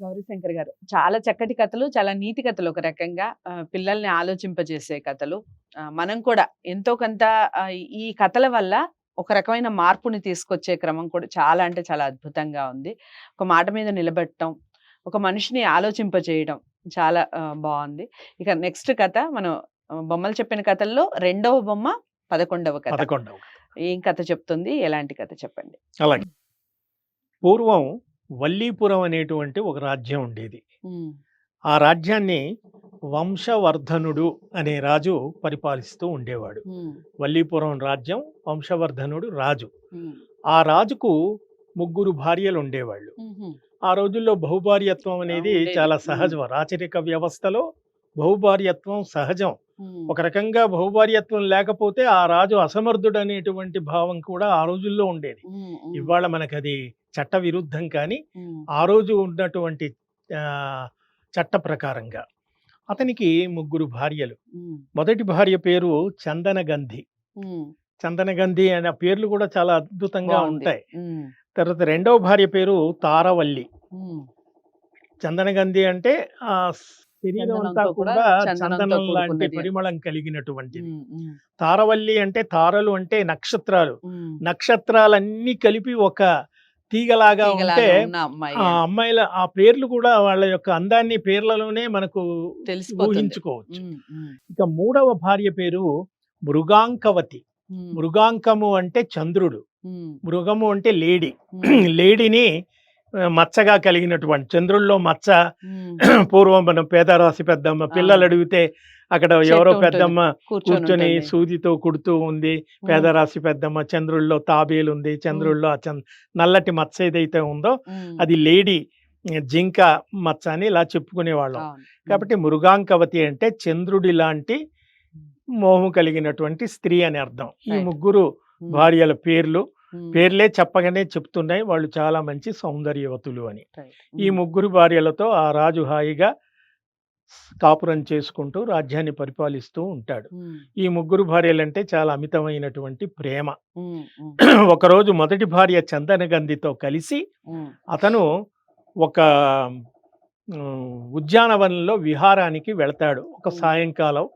గౌరీశంకర్ గారు. చాలా చక్కటి కథలు చాలా నీతి కథలు ఒక రకంగా పిల్లల్ని ఆలోచింపజేసే కథలు. మనం కూడా ఎంతో కొంత ఈ కథల వల్ల ఒక రకమైన మార్పుని తీసుకొచ్చే క్రమం కూడా చాలా అంటే చాలా అద్భుతంగా ఉంది. ఒక మాట మీద నిలబెట్టడం ఒక మనిషిని ఆలోచింపజేయడం చాలా బాగుంది. ఇక నెక్స్ట్ కథ మనం బొమ్మలు చెప్పిన కథల్లో రెండవ బొమ్మ పదకొండవ కథ. ఏం కథ చెప్తుంది? ఎలాంటి కథ చెప్పండి? అలాగే. పూర్వం వల్లీపురం అనేటువంటి ఒక రాజ్యం ఉండేది. ఆ రాజ్యాన్ని వంశవర్ధనుడు అనే రాజు పరిపాలిస్తూ ఉండేవాడు. వల్లీపురం రాజ్యం వంశవర్ధనుడు రాజు. ఆ రాజుకు ముగ్గురు భార్యలు ఉండేవాళ్ళు. ఆ రోజుల్లో బహుభార్యత్వం అనేది. చాలా. సహజం. రాచరిక వ్యవస్థలో బహుభార్యత్వం సహజం. ఒక రకంగా బహుభార్యత్వం లేకపోతే ఆ రాజు అసమర్థుడు అనేటువంటి భావం కూడా ఆ రోజుల్లో ఉండేది. ఇవాళ మనకు అది చట్ట విరుద్ధం కానీ ఆ రోజు ఉన్నటువంటి చట్ట ప్రకారంగా అతనికి ముగ్గురు భార్యలు. మొదటి భార్య పేరు చందనగంధి. చందనగంధి అనే పేర్లు కూడా చాలా అద్భుతంగా. ఉంటాయి. తర్వాత రెండవ భార్య పేరు తారవల్లి. చందనగంధి అంటే కూడా చందనం లాంటి. పరిమళం కలిగినటువంటిది. తారవల్లి అంటే తారలు అంటే నక్షత్రాలు. నక్షత్రాలన్నీ కలిపి ఒక తీగలాగా ఉంటే ఆ అమ్మాయిల ఆ పేర్లు కూడా వాళ్ళ యొక్క అందాన్ని పేర్లలోనే మనకు ఊహించుకోవచ్చు. ఇక మూడవ భార్య పేరు మృగాంకవతి. మృగాంకము అంటే చంద్రుడు. మృగము అంటే లేడి. లేడిని మచ్చగా కలిగినటువంటి చంద్రుల్లో మచ్చ పూర్వం మనం పేదరాశి పెద్దమ్మ పిల్లలు. అడిగితే అక్కడ ఎవరో. పెద్దమ్మ కూర్చొని. సూదితో కుడుతూ ఉంది. పేదరాశి పెద్దమ్మ చంద్రుల్లో తాబేలు ఉంది. చంద్రుల్లో నల్లటి మచ్చ ఏదైతే ఉందో అది లేడీ జింక మచ్చ అని ఇలా చెప్పుకునేవాళ్ళం. కాబట్టి మృగాంకవతి అంటే చంద్రుడి లాంటి మోహం కలిగినటువంటి స్త్రీ అని అర్థం. ఈ. ముగ్గురు భార్యల పేర్లు పేర్లే చెప్పగానే చెప్తున్నాయి. వాళ్ళు చాలా మంచి సౌందర్యవతులు అని. ఈ ముగ్గురు భార్యలతో ఆ రాజు హాయిగా కాపురం చేసుకుంటూ రాజ్యాన్ని పరిపాలిస్తూ ఉంటాడు. ఈ ముగ్గురు భార్యలంటే చాలా అమితమైనటువంటి ప్రేమ. ఒకరోజు మొదటి భార్య చందనగంధితో కలిసి ఉమ్, అతను ఒక ఉద్యానవనంలో విహారానికి వెళతాడు. ఒక. సాయంకాలం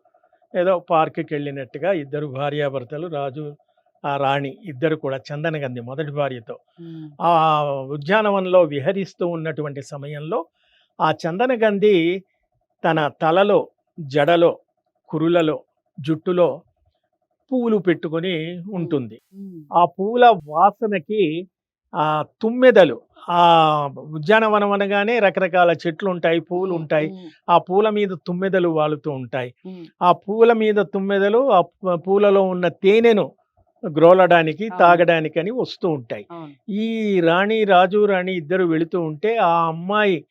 ఏదో పార్క్కి వెళ్ళినట్టుగా ఇద్దరు భార్యాభర్తలు రాజు ఆ రాణి ఇద్దరు కూడా చందనగంధి మొదటి భార్యతో. ఆ ఉద్యానవనంలో విహరిస్తూ ఉన్నటువంటి సమయంలో ఆ చందనగంధి తన తలలో జడలో కురులలో జుట్టులో పువ్వులు పెట్టుకొని ఉంటుంది. ఆ పువ్వుల వాసనకి ఆ తుమ్మెదలు ఆ ఉద్యానవనం అనగానే రకరకాల చెట్లు ఉంటాయి పువ్వులు ఉంటాయి ఆ పూల మీద తుమ్మెదలు వాలుతూ ఉంటాయి. ఆ పూల మీద తుమ్మెదలు ఆ పూలలో ఉన్న తేనెను గ్రోలడానికి. తాగడానికి అని వస్తూ ఉంటాయి. ఈ రాణి రాజు రాణి ఇద్దరు వెళుతూ ఉంటే ఆ అమ్మాయి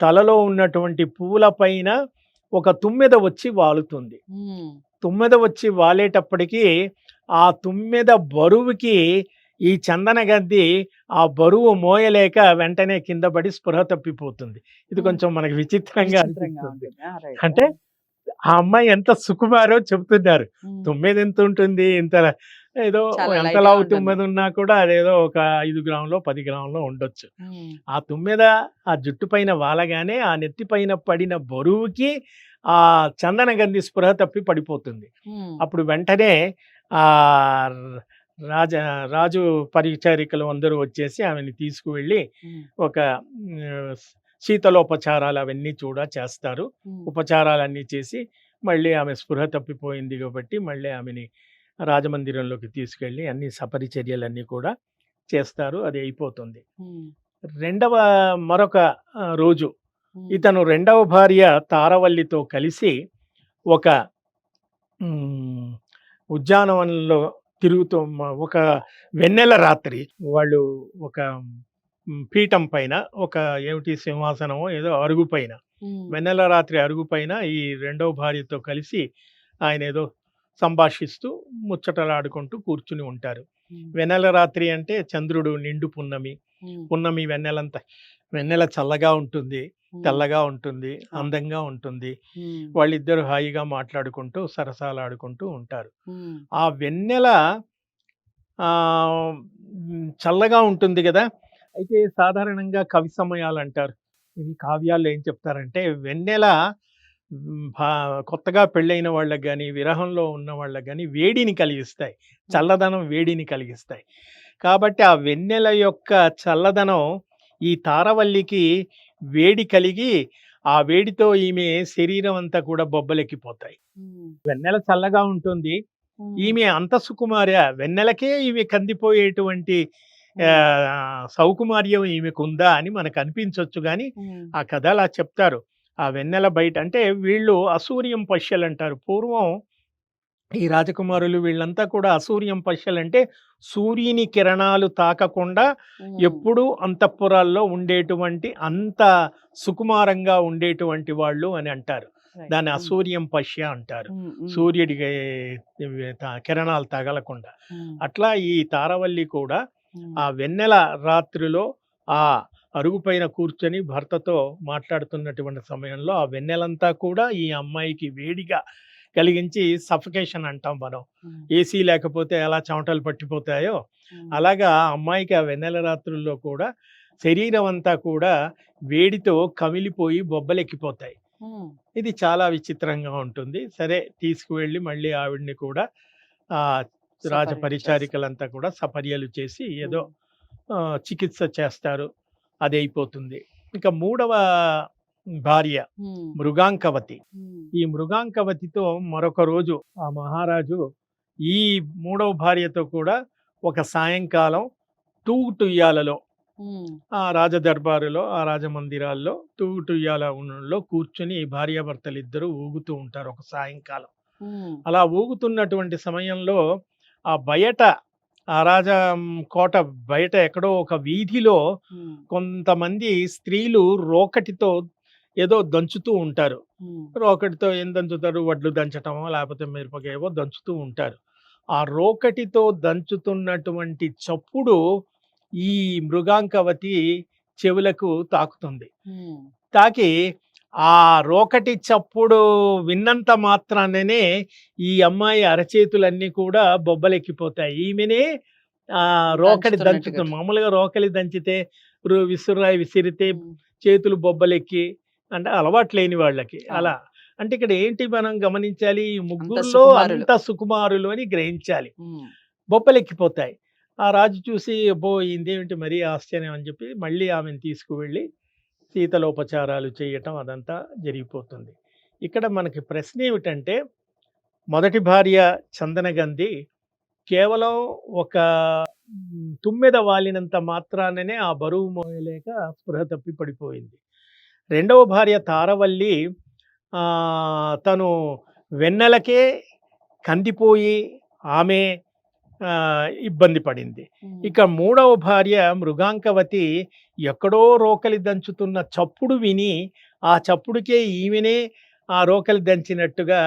తలలో ఉన్నటువంటి పూల పైన ఒక తుమ్మెద వచ్చి వాలుతుంది. తుమ్మెద వచ్చి వాలేటప్పటికి ఆ తుమ్మెద బరువుకి ఈ చందన గద్ది ఆ బరువు మోయలేక వెంటనే కింద పడి స్పృహ తప్పిపోతుంది. ఇది. కొంచెం మనకి విచిత్రంగా. అంటే ఆ అమ్మాయి ఎంత సుకుమారో చెప్తున్నారు. ఉమ్, తుమ్మెద ఎంత ఉంటుంది? ఇంత ఏదో ఎంత లావు. తుమ్మెద ఉన్నా కూడా అదేదో ఒక ఐదు గ్రాములో పది గ్రాములో ఉండొచ్చు. ఆ తుమ్మెద ఆ జుట్టు పైన వాలగానే ఆ నెత్తి పైన పడిన బరువుకి ఆ చందన గంధి స్పృహ తప్పి పడిపోతుంది. అప్పుడు వెంటనే ఆ రాజ రాజు పరిచారికలు అందరూ వచ్చేసి ఆమెని తీసుకువెళ్ళి ఒక శీతలోపచారాలు అవన్నీ చూడ చేస్తారు. ఉపచారాలన్నీ చేసి మళ్ళీ ఆమె స్పృహ తప్పిపోయింది కాబట్టి మళ్ళీ ఆమెని రాజమందిరంలోకి తీసుకెళ్ళి అన్ని సపరిచర్యలన్నీ కూడా చేస్తారు. అది అయిపోతుంది. రెండవ మరొక రోజు ఇతను రెండవ భార్య తారవల్లితో కలిసి ఒక ఉద్యానవనంలో తిరుగుతూ ఒక వెన్నెల రాత్రి వాళ్ళు ఒక పీఠం పైన ఒక ఏమిటి సింహాసనమో ఏదో అరుగు పైన వెన్నెల రాత్రి అరుగు పైన ఈ రెండవ భార్యతో కలిసి ఆయన ఏదో సంభాషిస్తూ ముచ్చటలాడుకుంటూ కూర్చుని ఉంటారు. వెన్నెల రాత్రి అంటే చంద్రుడు నిండు పున్నమి. పున్నమి వెన్నెలంతా వెన్నెల చల్లగా ఉంటుంది తెల్లగా ఉంటుంది అందంగా ఉంటుంది. వాళ్ళిద్దరు హాయిగా మాట్లాడుకుంటూ సరసాలాడుకుంటూ ఉంటారు. ఆ వెన్నెల చల్లగా ఉంటుంది కదా! అయితే సాధారణంగా కవి సమయాలు అంటారు ఇవి కావ్యాల్లో ఏం చెప్తారంటే వెన్నెల కొత్తగా పెళ్ళైన వాళ్ళకి కానీ విరహంలో ఉన్న వాళ్ళకి కానీ వేడిని కలిగిస్తాయి. చల్లదనం వేడిని కలిగిస్తాయి. కాబట్టి ఆ వెన్నెల యొక్క చల్లదనం ఈ తారవల్లికి వేడి కలిగి ఆ వేడితో ఈమె శరీరం అంతా కూడా బొబ్బలెక్కిపోతాయి. వెన్నెల చల్లగా ఉంటుంది. ఈమె అంత సుకుమార్య వెన్నెలకే ఈమె కందిపోయేటువంటి సౌకుమార్యం ఈమెకు ఉందా అని మనకు అనిపించవచ్చు కానీ ఆ కథ అలా చెప్తారు. ఆ వెన్నెల బయట అంటే వీళ్ళు అసూర్యం పశ్యలు అంటారు పూర్వం ఈ రాజకుమారులు వీళ్ళంతా కూడా అసూర్యం పశ్యలు అంటే సూర్యుని కిరణాలు తాకకుండా ఎప్పుడూ అంతఃపురాల్లో ఉండేటువంటి అంత సుకుమారంగా ఉండేటువంటి వాళ్ళు అని అంటారు. దాన్ని అసూర్యం పశ్య అంటారు. సూర్యుడికి త- కిరణాలు తగలకుండా. అట్లా ఈ తారవల్లి కూడా ఆ వెన్నెల రాత్రిలో ఆ అరుగుపైన కూర్చొని భర్తతో మాట్లాడుతున్నటువంటి సమయంలో ఆ వెన్నెలంతా కూడా ఈ అమ్మాయికి వేడిగా కలిగించి సఫకేషన్ అంటాం మనం. ఏసీ లేకపోతే ఎలా చెమటలు పట్టిపోతాయో అలాగా ఆ అమ్మాయికి ఆ వెన్నెల రాత్రుల్లో కూడా శరీరం అంతా కూడా వేడితో కమిలిపోయి బొబ్బలెక్కిపోతాయి. ఇది చాలా విచిత్రంగా ఉంటుంది. సరే తీసుకువెళ్ళి మళ్ళీ ఆవిడ్ని కూడా ఆ రాజ పరిచారికలంతా కూడా సపర్యలు చేసి ఏదో చికిత్స చేస్తారు. అది అయిపోతుంది. ఇక మూడవ భార్య మృగాంకవతి. ఈ మృగాంకవతితో మరొక రోజు ఆ మహారాజు ఈ మూడవ భార్యతో కూడా ఒక సాయంకాలం తూగుటుయ్యాలలో ఆ రాజదర్బారులో ఆ రాజమందిరాల్లో తూగుటుయ్యాలలో కూర్చుని భార్యాభర్తలు ఇద్దరు ఊగుతూ ఉంటారు ఒక సాయంకాలం. అలా ఊగుతున్నటువంటి సమయంలో ఆ బయట ఆ రాజ కోట బయట ఎక్కడో ఒక వీధిలో కొంతమంది స్త్రీలు రోకటితో ఏదో దంచుతూ ఉంటారు. రోకటితో ఏం దంచుతారు? వడ్లు దంచటమో లేకపోతే మిరపకాయవో దంచుతూ ఉంటారు. ఆ రోకటితో దంచుతున్నటువంటి చప్పుడు ఈ మృగాంకవతి చెవులకు తాకుతుంది. తాకి ఆ రోకటి చప్పుడు విన్నంత మాత్రాననే ఈ అమ్మాయి అరచేతులన్నీ కూడా బొబ్బలెక్కిపోతాయి. ఈమెనే ఆ రోకటి. దంచుతుంది మామూలుగా రోకలి దంచితే రు- విసురాయి విసిరితే చేతులు బొబ్బలెక్కి అంటే అలవాటు లేని వాళ్ళకి. అలా. అంటే ఇక్కడ ఏంటి మనం గమనించాలి? ఈ ముగ్గురులో. అంత సుకుమారులు అని గ్రహించాలి. బొబ్బలెక్కిపోతాయి. ఆ రాజు చూసి అబ్బో! ఇదేమిటి మరీ ఆశ్చర్యం అని చెప్పి మళ్ళీ ఆమెను తీసుకువెళ్ళి శీతలోపచారాలు చేయటం అదంతా జరిగిపోతుంది. ఇక్కడ మనకి ప్రశ్న ఏమిటంటే మొదటి భార్య చందనగంధి కేవలం ఒక తుమ్మెద వాలినంత మాత్రాననే ఆ బరువు మోయలేక స్పృహ తప్పి పడిపోయింది. రెండవ భార్య తారవల్లి తను వెన్నెలకే కందిపోయి ఆమె ఇబ్బంది పడింది. ఇక మూడవ భార్య మృగాంకవతి ఎక్కడో రోకలి దంచుతున్న చప్పుడు విని ఆ చప్పుడుకే ఈమెనే ఆ రోకలి దంచినట్టుగా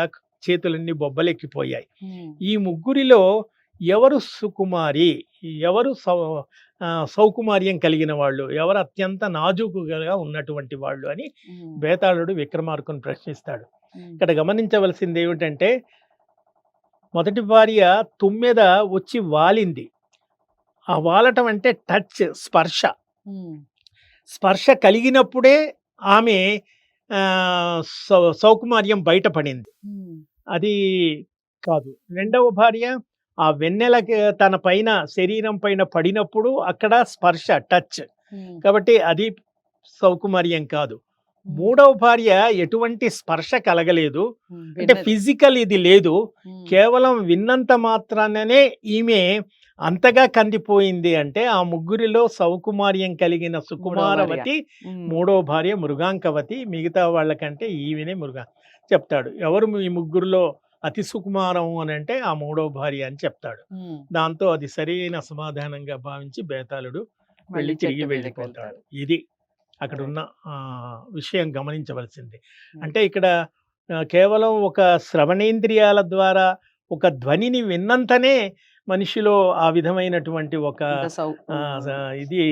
చేతులన్నీ బొబ్బలెక్కిపోయాయి. ఈ ముగ్గురిలో ఎవరు సుకుమారి? ఎవరు సౌ సౌకుమార్యం కలిగిన వాళ్ళు? ఎవరు అత్యంత నాజూకుగా ఉన్నటువంటి వాళ్ళు అని బేతాళుడు విక్రమార్కుని ప్రశ్నిస్తాడు. ఇక్కడ గమనించవలసింది ఏమిటంటే మొదటి భార్య తుమ్మెద వచ్చి వాలింది. ఆ వాలటం అంటే టచ్ స్పర్శ. స్పర్శ కలిగినప్పుడే ఆమె సౌకుమార్యం బయటపడింది. అది కాదు. రెండవ భార్య ఆ వెన్నెలకి తన పైన శరీరం పైన పడినప్పుడు అక్కడ స్పర్శ టచ్. కాబట్టి అది సౌకుమార్యం కాదు. మూడవ భార్య ఎటువంటి స్పర్శ కలగలేదు. అంటే ఫిజికల్ ఇది లేదు. కేవలం విన్నంత మాత్రాననే ఈమె అంతగా కందిపోయింది అంటే ఆ ముగ్గురిలో సౌకుమార్యం కలిగిన సుకుమారవతి మూడో భార్య మృగాంకవతి మిగతా వాళ్ళకంటే ఈమెనే మృగా చెప్తాడు. ఎవరు ఈ ముగ్గురులో అతి సుకుమారం అని అంటే ఆ మూడో భార్య అని చెప్తాడు. దాంతో అది సరైన సమాధానంగా భావించి బేతాళుడు వెళ్ళి తిరిగి వెళ్ళిపోతాడు. ఇది అక్కడ ఉన్న ఆ, విషయం గమనించవలసింది. అంటే ఇక్కడ కేవలం ఒక శ్రవణేంద్రియాల ద్వారా ఒక ధ్వనిని విన్నంతనే మనిషిలో ఆ విధమైనటువంటి ఒక ఇది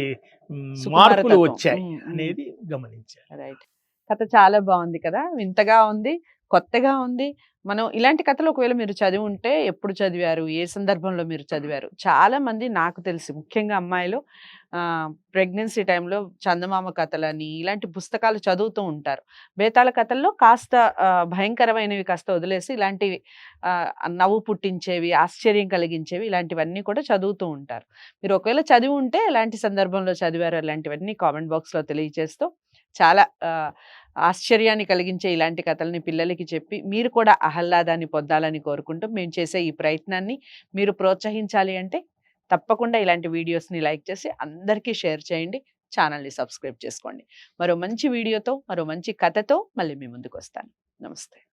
మార్పులు వచ్చాయి అనేది గమనించారు. రైట్. కథ చాలా బాగుంది కదా! వింతగా ఉంది కొత్తగా ఉంది. మనం ఇలాంటి కథలు ఒకవేళ మీరు చదివి ఉంటే ఎప్పుడు చదివారు? ఏ సందర్భంలో మీరు చదివారు? చాలా మంది నాకు తెలిసి ముఖ్యంగా అమ్మాయిలు ప్రెగ్నెన్సీ టైంలో చందమామ కథలని ఇలాంటి పుస్తకాలు చదువుతూ ఉంటారు. బేతాళ కథల్లో కాస్త భయంకరమైనవి కాస్త వదిలేసి ఇలాంటివి నవ్వు పుట్టించేవి, ఆశ్చర్యం కలిగించేవి ఇలాంటివన్నీ కూడా చదువుతూ ఉంటారు. మీరు ఒకవేళ చదివి ఉంటే ఎలాంటి సందర్భంలో చదివారో ఇలాంటివన్నీ కామెంట్ బాక్స్‌లో తెలియజేస్తూ చాలా ఆశ్చర్యాన్ని కలిగించే ఇలాంటి కథల్ని పిల్లలకి చెప్పి మీరు కూడా ఆహ్లాదాన్ని పొందాలని కోరుకుంటూ మేము చేసే ఈ ప్రయత్నాన్ని మీరు ప్రోత్సహించాలి అంటే తప్పకుండా ఇలాంటి వీడియోస్‌ని లైక్ చేసి అందరికీ షేర్ చేయండి. ఛానల్‌ని సబ్స్క్రైబ్ చేసుకోండి. మరో మంచి వీడియోతో, మరో మంచి కథతో మళ్ళీ మీ ముందుకొస్తాను. నమస్తే.